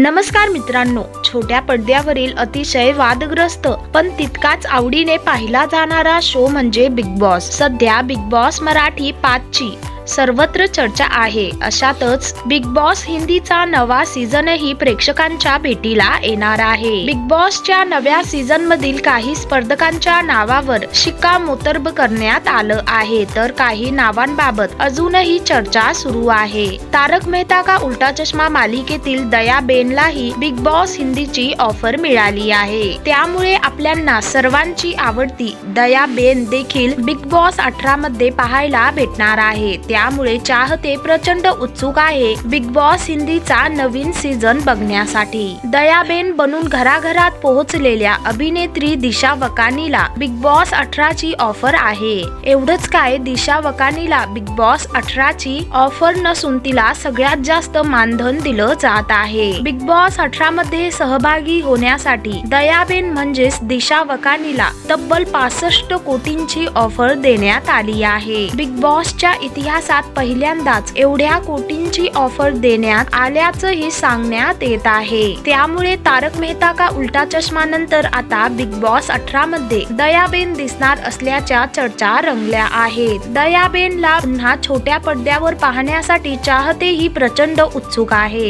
नमस्कार मित्रांनो छोट्या पडद्यावरील अतिशय वादग्रस्त पण तितकाच आवडीने पाहिला जाणारा शो म्हणजे बिग बॉस सध्या बिग बॉस मराठी पाचची. सर्वत्र चर्चा आहे. अशातच बिग बॉस हिंदीचा नवा सीझनही प्रेक्षकांच्या भेटीला येणार आहे. बिग बॉसच्या नव्या सीझन मधील काही स्पर्धकांच्या नावावर शिक्कामोर्तब करण्यात आलं आहे. तर काही नावांबाबत अजूनही चर्चा सुरू आहे. तारक मेहता का उलटा चष्मा मालिकेतील दया बेनलाही बिग बॉस हिंदीची ऑफर मिळाली आहे. त्यामुळे आपल्यांना सर्वांची आवडती दयाबेन देखील बिग बॉस अठरा मध्ये पाहायला भेटणार आहे. त्या यामुळे चाहते प्रचंड उत्सुक आहे. बिग बॉस हिंदीचा नवीन सीझन बघण्यासाठी. दयाबेन बनून घराघरात पोहोचलेल्या अभिनेत्री दिशा वकानीला बिग बॉस अठराची ऑफर आहे. एवढंच काय दिशा वकानीला बिग बॉस अठराची ऑफर नसून तिला सगळ्यात जास्त मानधन दिलं जात आहे. बिग बॉस अठरा मध्ये सहभागी होण्यासाठी दयाबेन म्हणजेच दिशा वकानीला तब्बल पासष्ट कोटींची ऑफर देण्यात आली आहे. बिग बॉसच्या इतिहास दिवसात पहिल्यांदाच एवढ्या कोटींची ऑफर देण्यात आल्याचंही सांगण्यात येत आहे. त्यामुळे तारक मेहता का उलटा चष्मा नंतर आता बिग बॉस अठरा मध्ये दयाबेन दिसणार असल्याच्या चर्चा रंगल्या आहेत. दयाबेनला पुन्हा छोट्या पडद्यावर पाहण्यासाठी चाहतेही प्रचंड उत्सुक आहेत.